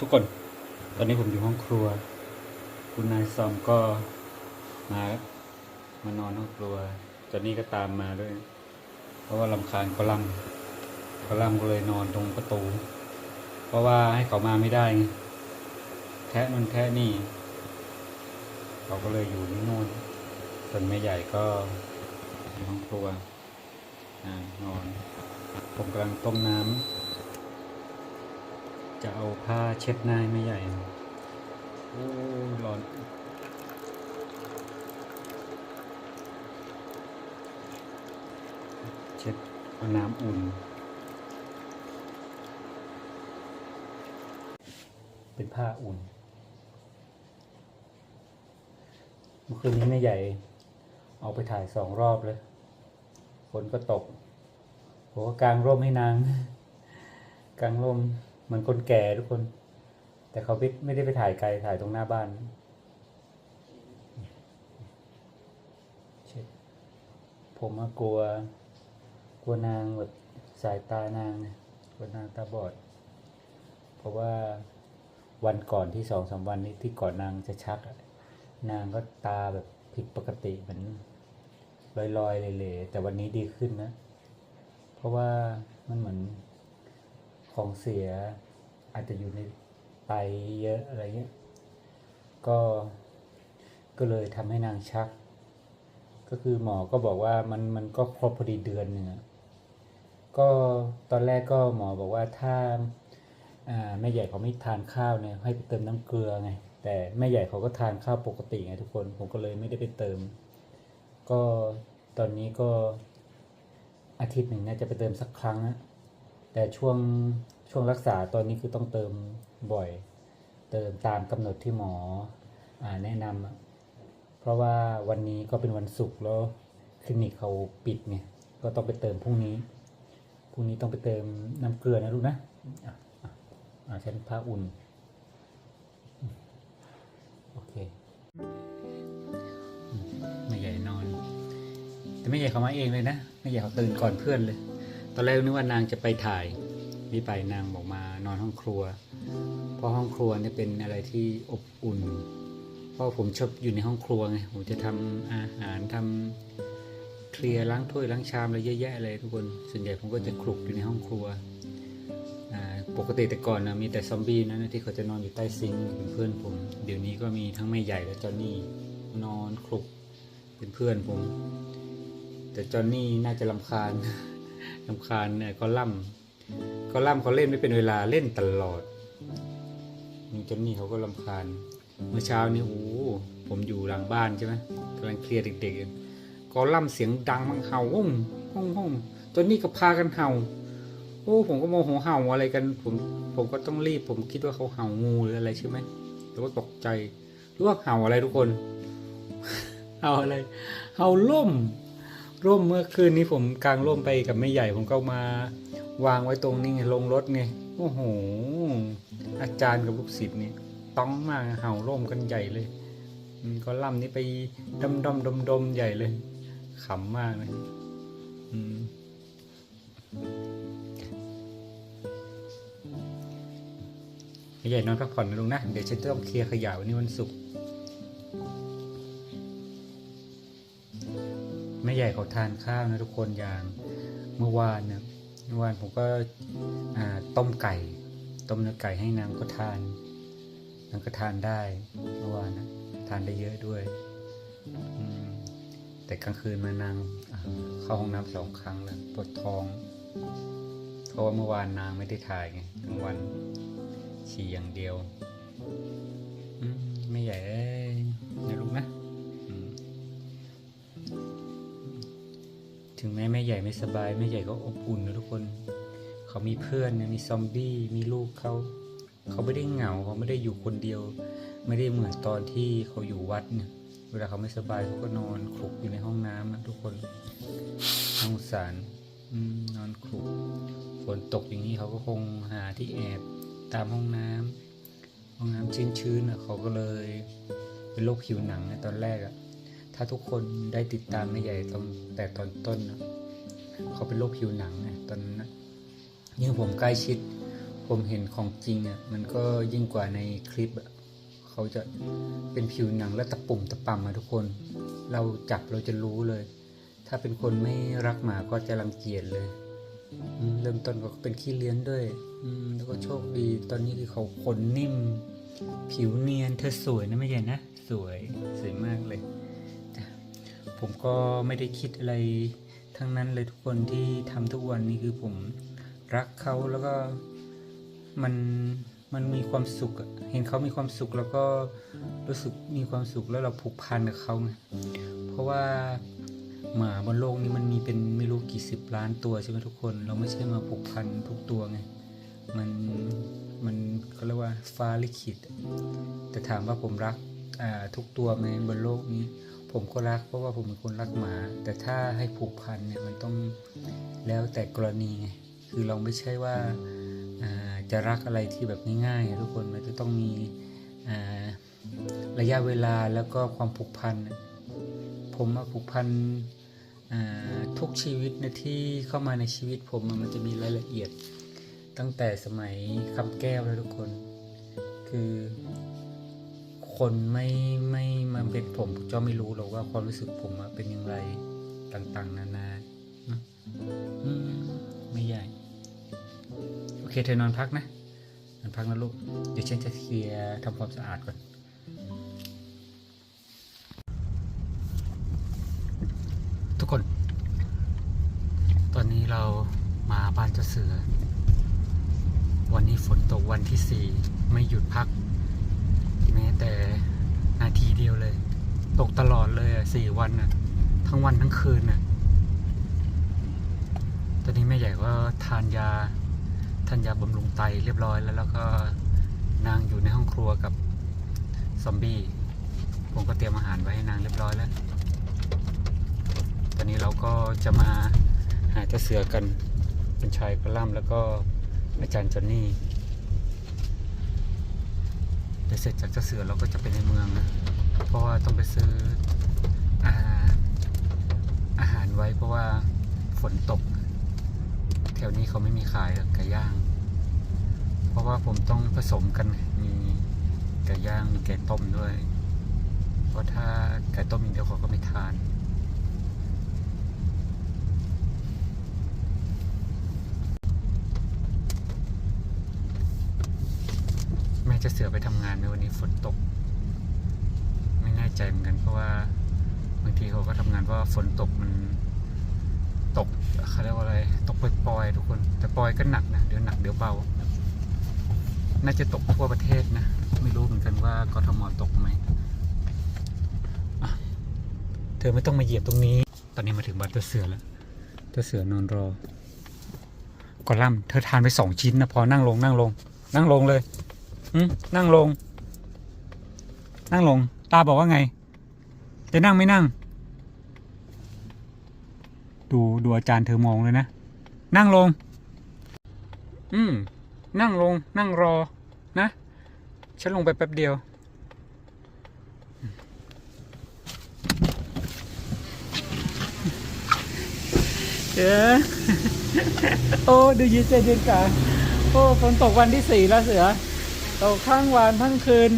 ทุกคน ตอนนี้ผมอยู่ห้องครัว คุณนายซอมก็มามานอนห้องครัวจอนนี่ก็ตามมาด้วย เพราะว่าลำคาญคอลัมน์คอลัมก็เลยนอนตรงประตู เพราะว่าให้เขามาไม่ได้ไงแทะนั่นแทะนี่ เขาก็เลยอยู่ที่โน่นส่วนแม่ใหญ่ก็อยู่ห้องครัวอนอน ผมกำลังต้มน้ำ จะเอาผ้าเช็ดหน้าให้แม่ใหญ่โอ้ยร้อนเช็ดเอาน้ำอุ่น เป็นผ้าอุ่นเมื่อคืนนี้แม่ใหญ่ เอาไปถ่ายสองรอบเลยฝนก็ตกผมก็กางร่มให้นาง กางร่ม เหมือนคนแก่ทุกคน แต่เขาไม่ไม่ได้ไปถ่ายไกลถ่ายตรงหน้าบ้านผมกลัว กลัวนางแบบสายตานางเนี่ยกลัวนางตาบอด เพราะว่าวันก่อนที่สองสามวันนี้ที่ก่อนนางจะชัก นางก็ตาแบบผิดปกติเหมือนลอยๆเลยๆแต่วันนี้ดีขึ้นนะ เพราะว่ามันเหมือน ของเสียอาจจะอยู่ในไตเยอะอะไรเงี้ย ก็ก็เลยทำให้นางชัก ก็คือหมอก็บอกว่ามันมันก็ครบพอดีเดือนหนึ่งก็ตอนแรกก็หมอบอกว่าถ้าแม่ใหญ่เขาไม่ทานข้าวเนี่ยให้ไปเติมน้ำเกลือไงแต่แม่ใหญ่เขาก็ทานข้าวปกติไงทุกคนผมก็เลยไม่ได้ไปเติม ก็ตอนนี้ก็อาทิตย์หนึ่งน่าจะไปเติมสักครั้งนะ แต่ช่วงช่วงรักษาตอนนี้คือต้องเติมบ่อย เติมตามกำหนดที่หมออแนะนำเพราะว่าวันนี้ก็เป็นวันศุกร์แล้วคลินิกเขาปิดไงก็ต้องไปเติมพรุ่งนี้พรุ่งนี้ต้องไปเติมน้ำเกลือนะลูกนะอะอะอะใช้ผ้าอุ่นโอเคอืมแม่ใหญ่นอน แต่แม่ใหญ่เขามาเองเลยนะแม่ใหญ่เขาตื่นก่อนเพื่อนเลย อนแรกนึกว่านางจะไปถ่ายนี่ไปนางบอกมานอนห้องครัว เพราะห้องครัวเนี่ยเป็นอะไรที่อบอุ่น เพราะผมชอบอยู่ในห้องครัวไงผมจะทำอาหารทำเคลียร์ล้างถ้วยล้างชามอะไรเยอะแยะเลยทุกคนส่วนใหญ่ผมก็จะคลุกอยู่ในห้องครัวอ่าปกติแต่ก่อนนะมีแต่ซอมบี้นะที่เขาจะนอนอยู่ใต้ซิงค์เป็นเพื่อนผม เดี๋ยวนี้ก็มีทั้งแม่ใหญ่และจอนนี่นอนคลุกเป็นเพื่อนผม แต่จอนนี่น่าจะลำคาญ ลำคาญเนี่ยก็ล่ำก็ล่ำเขาเล่นไม่เป็นเวลาเล่นตลอดนี่จนนี่เขาก็ลำคาญ เมื่อเช้านี้โอ้ผมอยู่หลังบ้านใช่ไหมกำลังเคลียร์เด็กๆอยู่ก็ล่ำเสียงดังมังเห่าห้องห้องห้องจนนี่ก็พากันเห่า โอ้ผมก็โมโหเห่าอะไรกัน ผมผมก็ต้องรีบ ผมคิดว่าเขาเห่างูหรืออะไรใช่ไหมแล้วก็ตกใจหรือว่าเห่าอะไรทุกคน เห่าอะไร เห่าล่ม ร่มเมื่อคืนนี้ผมกางร่มไปกับแม่ใหญ่ผมก็มาวางไว้ตรงนี้ไงลงรถไงโอ้โห อาจารย์กับลูกศิษย์เนี่ยต้องมากเห่าร่มกันใหญ่เลยอืมก็ล่ำนี่ไปดมดมดมดมใหญ่เลยขำมากเลยอืมแม่ใหญ่นอนพักผ่อนนะลุงนะ เดี๋ยวฉันต้องเคลียร์ขยะวันนี้วันศุกร์ แม่ใหญ่เขาทานข้าวนะทุกคนอย่างเมื่อวานเนี่ยเมื่อวานผมก็ต้มไก่ ต้มเนื้อไก่ให้นางก็ทานนางก็ทานได้เมื่อวานนะทานได้เยอะด้วยแต่กลางคืนมานางเข้าห้องน้ำสองครั้งแล้วปวดท้อง เพราะว่าเมื่อวานนางไม่ได้ถ่ายไงกลางวันฉี่อย่างเดียวอืมแม่ใหญ่เอ้ยนะลูกนะ ถึงแม้แม่ใหญ่ไม่สบายแม่ใหญ่ก็อบอุ่นนะทุกคน เขามีเพื่อนนะมีซอมบี้มีลูกเขาเขาไม่ได้เหงาเขาไม่ได้อยู่คนเดียว ไม่ได้เหมือนตอนที่เขาอยู่วัดเนี่ยเวลาเขาไม่สบายเขาก็นอนคลุกอยู่ในห้องน้ำนะทุกคนน่าสงสารนอนคลุกฝนตกอย่างนี้เขาก็คงหาที่แอบตามห้องน้ำห้องน้ำชื้นๆนะเขาก็เลยเป็นโรคผิวหนังในตอนแรกอะ ถ้าทุกคนได้ติดตามแม่ใหญ่ตรงแต่ตอนต้นนะเขาเป็นโรคผิวหนังไงตอนนั้นนะยิ่งผมใกล้ชิด ผมเห็นของจริงอะมันก็ยิ่งกว่าในคลิปอะเขาจะเป็นผิวหนังและตะปุ่มตะปำมาทุกคน เราจับเราจะรู้เลย ถ้าเป็นคนไม่รักหมาก็จะรังเกียจเลยเริ่มต้นก็เป็นขี้เลี้ยงด้วยแล้วก็โชคดี ตอนนี้คือเขาขนนิ่ม ผิวเนียนเธอสวยนะไม่ใช่นะ สวย สวยมากเลย ผมก็ไม่ได้คิดอะไรทั้งนั้นเลยทุกคนที่ทำทุกวันนี้คือผมรักเขาแล้วก็มันมันมีความสุขเห็นเขามีความสุขแล้วก็รู้สึกมีความสุขแล้วเราผูกพันกับเขาไงเพราะว่าหมาบนโลกนี้มันมีเป็นไม่รู้กี่สิบล้านตัวใช่ไหมทุกคน เราไม่ใช่มาผูกพันทุกตัวไงมันมันเขาเรียกว่าฟ้าลิขิตแต่ถามว่าผมรักทุกตัวไหมบนโลกนี้ ผมก็รักเพราะว่าผมเป็นคนรักหมา แต่ถ้าให้ผูกพันเนี่ยมันต้องแล้วแต่กรณีไงคือเราไม่ใช่ว่าจะรักอะไรที่แบบง่ายๆทุกคนมันจะต้องมีระยะเวลาแล้วก็ความผูกพัน ผมมาผูกพันทุกชีวิตนะที่เข้ามาในชีวิตผมมันจะมีรายละเอียด ตั้งแต่สมัยคำแก้วแล้วทุกคน คือ คนไม่ไม่มาเป็นผมจะไม่รู้หรอกว่าความรู้สึกผมอะเป็นอย่างไรต่างๆ นานาเนอะอืมไม่ใหญ่ โอเค เธอนอนพักนะ นอนพักนะลูก เดี๋ยวฉันจะเคลียร์ทำความสะอาดก่อน ทุกคน ตอนนี้เรามาบ้านเจ้าเสือ วันนี้ฝนตกวันที่สี่ไม่หยุดพัก แต่นาทีเดียวเลย ตกตลอดเลยสี่วันน่ะทั้งวันทั้งคืนน่ะตอนนี้แม่ใหญ่ก็ทานยาทานยาบำรุงไตเรียบร้อยแล้วแล้วก็นางอยู่ในห้องครัวกับซอมบี้ผมก็เตรียมอาหารไว้ให้นางเรียบร้อยแล้ว ตอนนี้เราก็จะมาหาเจ้าเสือกันเป็นชายกระล่ำแล้วก็อาจารย์จอนนี่ เดี๋ยวเสร็จจากเจ้าเสือเราก็จะไปในเมืองนะ เพราะว่าต้องไปซื้ออาหารอาหารไว้เพราะว่าฝนตก แถวนี้เขาไม่มีขายไก่ย่าง เพราะว่าผมต้องผสมกันมีไก่ย่างมีไก่ต้มด้วย เพราะถ้าไก่ต้มอย่างเดียวเขาก็ไม่ทาน แม่จะเสือไปทำงานในวันนี้ฝนตก ไม่แน่ใจเหมือนกัน เพราะว่าบางทีเขาก็ทำงานเพราะฝนตกมันตกเขาเรียกว่าอะไร ตกปล่อยๆทุกคน แต่ปล่อยก็หนักนะเดี๋ยวหนักเดี๋ยวเบา น่าจะตกทั่วประเทศนะ ไม่รู้เหมือนกันว่ากทมตกไหมเธอไม่ต้องมาเหยียบตรงนี้ ตอนนี้มาถึงบ้านตัวเสือแล้วตัวเสือนอนรอ กอลัมน์เธอทานไปสองชิ้นนะพอนั่งลงนั่งลง นั่งลงเลย นั่งลง นั่งลง ตาบอกว่าไง จะนั่งไม่นั่ง ดูดูอาจารย์เธอมองเลยนะ นั่งลง อืม นั่งลง นั่งรอ นะ ฉันลงไปแป๊บเดียวเออโอ้ ดูยืนใจเย็นกาโอ้ฝนตกวันที่สี่แล้วเสือ ตกข้างวันทั้งคืน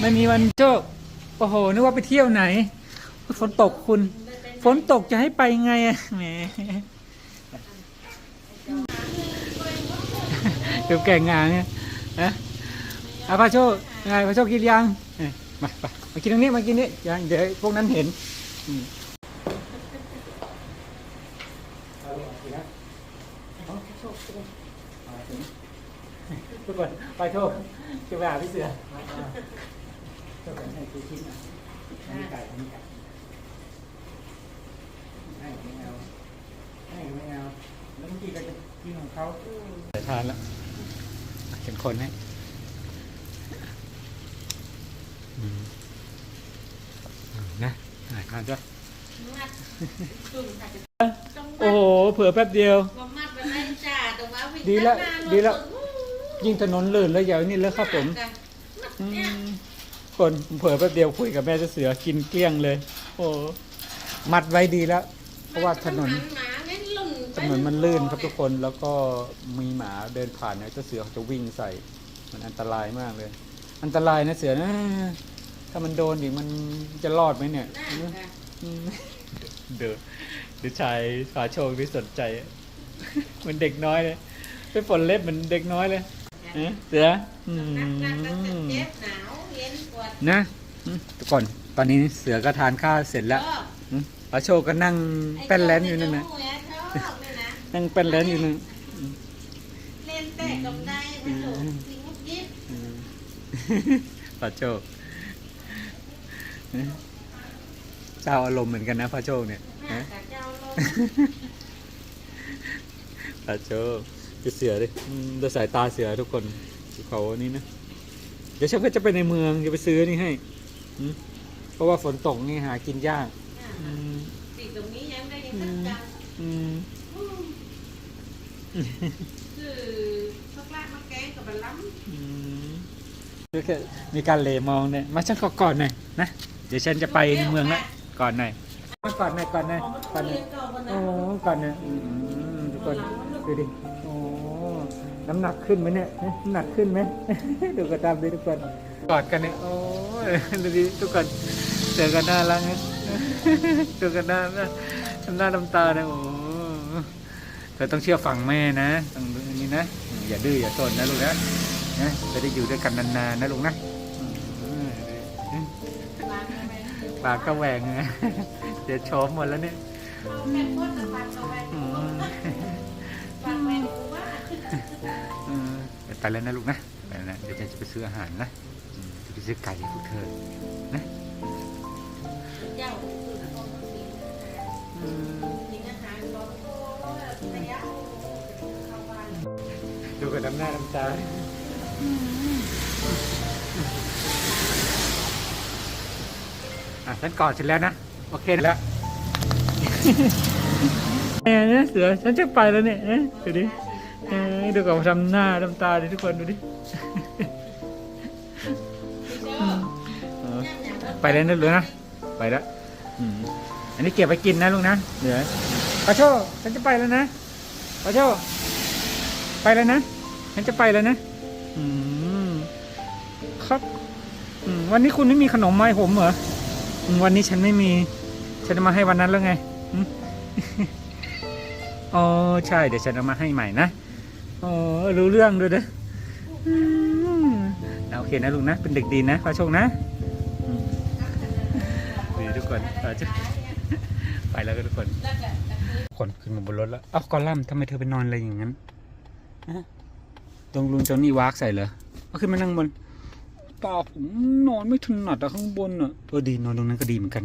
ไม่มีวันโจกโอ้โห นึกว่าไปเที่ยวไหน ฝนตกคุณ ฝนตกจะให้ไปไงอะแหมเดี๋ยวแก่งงานเนี่ยนะอาพาโชคไงพาโชคกินยัง มาไปมากินตรงนี้ มากินนี่ยังเดี๋ยวพวกนั้นเห็นอืมทุกคนไปโชคจะไปหาพี่เสือโชคกันให้คือชิ้นอะอันนี้ไก่อันนี้ไก่ให้ไม่เอาให้ไม่เอาแล้วเมื่อกี้ก็จะกินของ เขาแต่ทานแล้วเห็นคนไหมอืมอืมนะอ่าทานจ้ะมัดจุ่มค่ะต้องโอ้โห เผื่อแป๊บเดียวว่ามัดไว้ได้จ้าแต่ว่าวิ่งดีละนานๆดีละรถสูงยิ่งถนนลื่นแล้วอย่างนี้แล้วครับผมจ้ะมัดอืเนี่ยมคนเผื่อแป๊บเดียวคุยกับแม่เจ้าเสือกินเกลี้ยงเลย โอ้ มัดไว้ดีแล้ว เพราะว่าถนน ถนนมันลื่นครับทุกคนแล้วก็มีหมาเดินผ่านเนี่ยเจ้าเสือเขาจะวิ่งใส่ มันอันตรายมากเลย อันตรายนะเสือนะ ถ้ามันโดนอีกมันจะรอดไหมเนี่ยน่าค่ะอืมเดือเดือชายฝาโชคที่สนใจ เหมือนเด็กน้อยเลยไปฝนเล็บเหมือนเด็กน้อยเลยเอ๊ะเสืออืนักนักก็จะมเจ็บหนาวเย็นปวดนะอืมทุกคนตอนนี้เสือก็ทานข้าวเสร็จแล้วชอบอืมฝาโชคก็นั่งแป้นแลนอยู่นั่นนะ ไอ้เจ้าเนี่ ยชอบเนี่ยนะนั่งแป้นแลนอยู่นั่นเล่นแต่กับได้ไม่ถูกสิงมุกยิบอืมฝาโชคเจ้าอารมณ์เหมือนกันนะฝาโชคเนี่ยหน้านะกับเจ้าลงฝาโชคจะเสือดิอืมดูสายตาเสือทุกคนเขาอันนี้นะเดี๋ยวฉันก็จะไปในเมืองจะไปซื้อนี่ให้อืมเพราะว่าฝนตกนี่หากินยากอืมสีตรงนี้ยังได้ยังตั้งจังอื คือสักแรกมันแก้กับมันล้ำมีการเลมองเนี่ยมาฉันขอก่อนหน่อยนะเดี๋ยวฉันจะไปเมืองละก่อนหน่อยมาก่อนหน่อยก่อนหน่อยก่อนหน่อยโอ้ก่อนหน่อยทุกคนดูดิโอ้น้ำหนักขึ้นไหมเนี่ยน้ำหนักขึ้นไหมดูกระตามดิทุกคนกอดกันเนี่ยโอ้ดูดิทุกคนเจอกันน่ารักนะดูกันหน้าหน้าหน้าทำตาเนี่ยโอ้ เธอต้องเชื่อฟังแม่นะต้องนี้นะ อย่าดื้ออย่าซนนะลูกนะนะจะได้อยู่ด้วยกันนานๆนะลูกนะปากก็แหวงนะเดี๋ยวชมหมดแล้วเนี่ยแม่พดกับปากกับแหวนอืมปากแหวนว่าอืมเดี๋ยวไปแล้วนะลูกนะไปแล้วนะเดี๋ยวจะไปซื้ออาหารนะจะไปซื้อไก่ให้พวกเธอ ดูกับน้ำหน้าน้ำตาอะฉันกอดฉันแล้วนะ โอเคแล้วแหมเนี่ยเสือฉันจะไปแล้วเนี่ยเอ๊ะดูดิเอ๊ะดูกับทำหน้าทำตาดิทุกคนดูดิไปแล้วนะเลือนะไปแล้วอันนี้เก็บไปกินนะลุงนะเหลือปาโชฉันจะไปแล้วนะปาโช ไปแล้วนะฉันจะไปแล้วนะ อืม ครับ อืม วันนี้คุณไม่มีขนมไม้ผมเหรออืมวันนี้ฉันไม่มี ฉันจะมาให้วันนั้นแล้วไงอืม อ๋อใช่เดี๋ยวฉันเอามาให้ใหม่นะอ๋อรู้เรื่องด้วยเด้ออืมเอาโอเคนะลุงนะ เป็นเด็กดีนะขอโชคนะอืมดีทุกคนขอโชคไปแล้วก็ทุกคน คนขึ้นมาบนรถแล้ว เอ้า กอลัมน์ทำไมเธอไปนอนอะไรอย่างนั้น ตรงลุงเจ้านี่วากใส่เหรอเอาขึ้นมานั่งบนป่าผมนอนไม่ถนัดอะข้างบนอะเออดีนอนตรงนั้นก็ดีเหมือนกัน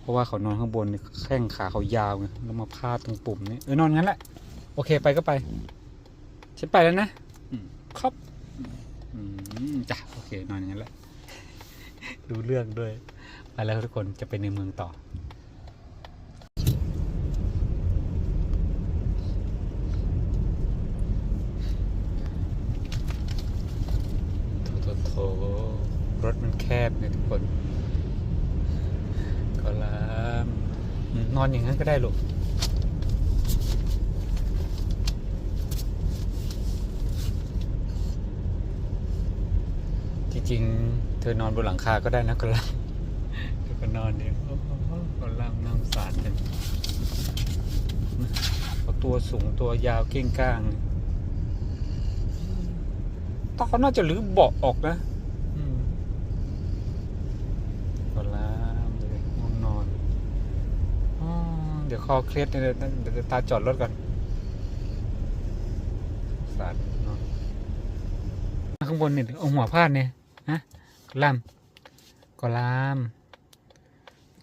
เพราะว่าเขานอนข้างบนเนี่ยแข้งขาเขายาวไงแล้วมาพาดตรงปุ่มนี่เออนอนงั้นแหละ โอเคไปก็ไปฉันไปแล้วนะอืมครับอืมจ้ะโอเคนอนอย่างนั้นแหละดูเรื่องด้วย ไปแล้วทุกคนจะไปในเมืองต่อ โถโถโถรถมันแค บเนี่ยทุกคนก็ลามนอนอย่างนั้นก็ได้ลูกจริงๆเธอนอนบนหลังคาก็ได้นะก็ลามเธอก็นอนเนี่ยก็ลามน้ำสารกันเอาตัวสูงตัวยาวเก้งก้างตาเขาน่าจะรื้อเบาะออกนะอืมก็ลามเลยง่วงนอนอ๋อ เดี๋ยวคอเครียดเนี่ยเดี๋ยวเดี๋ยวตาจอดรถก่อนสาดข้างบนเนี่ยเอาหัวพาดเนี่ยฮะก็ลามก็ลาม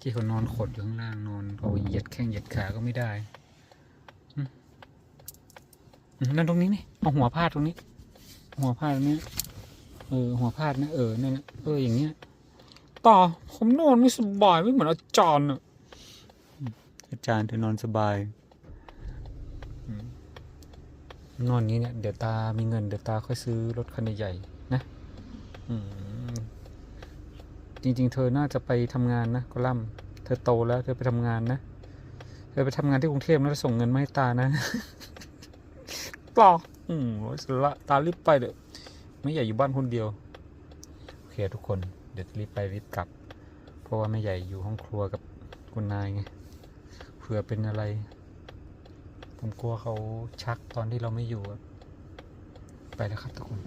กี้เขานอนขดอยู่ข้างล่างนอนเอาเหยียดแข้งเหยียดขาก็ไม่ได้นั่นตรงนี้นี่เอาหัวพาดตรงนี้ หัวพาดตรงนี้เออหัวพาดนะเออนั่นนะเอออย่างเงี้ยต่อผมนอนไม่สบายไม่เหมือนอาจารย์อะ อืมอาจารย์เธอนอนสบายอืมนอนอย่างนี้เนี่ยเดี๋ยวตามีเงินเดี๋ยวตาค่อยซื้อรถคันใหญ่ๆนะอืมจริง ๆ เธอน่าจะไปทำงานนะกอลัมน์เธอโตแล้ว เธอไปทำงานนะเธอไปทำงานที่กรุงเทพแล้วส่งเงินมาให้ตานะปลออืมสละตารีบไปเด้อไม่ใหญ่อยู่บ้านคนเดียวโอเคทุกคนเดี๋ยวรีบไปรีบกลับ เพราะว่าแม่ใหญ่อยู่ห้องครัวกับคุณนายไง เผื่อเป็นอะไร ผมกลัวเขาชักตอนที่เราไม่อยู่ ไปแล้วครับทุกคน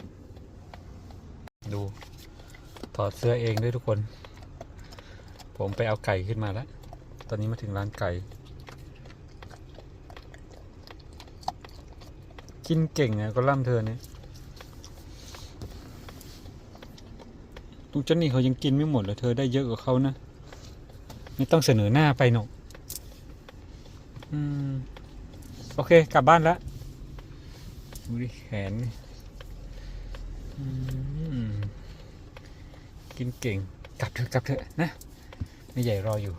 ดูถอดเสื้อเองด้วยทุกคน ผมไปเอาไก่ขึ้นมาแล้ว ตอนนี้มาถึงร้านไก่ กินเก่งอะก็ล่ำเธอเนี่ยตุงเจ้านี่เขายังกินไม่หมดเลยเธอได้เยอะกว่าเขานะ ไม่ต้องเสนอหน้าไปหนก อืม โอเค กลับบ้านแล้วดูดิแขนกินเก่ง กลับเถอะกลับเถอะนะไม่ใหญ่รออยู่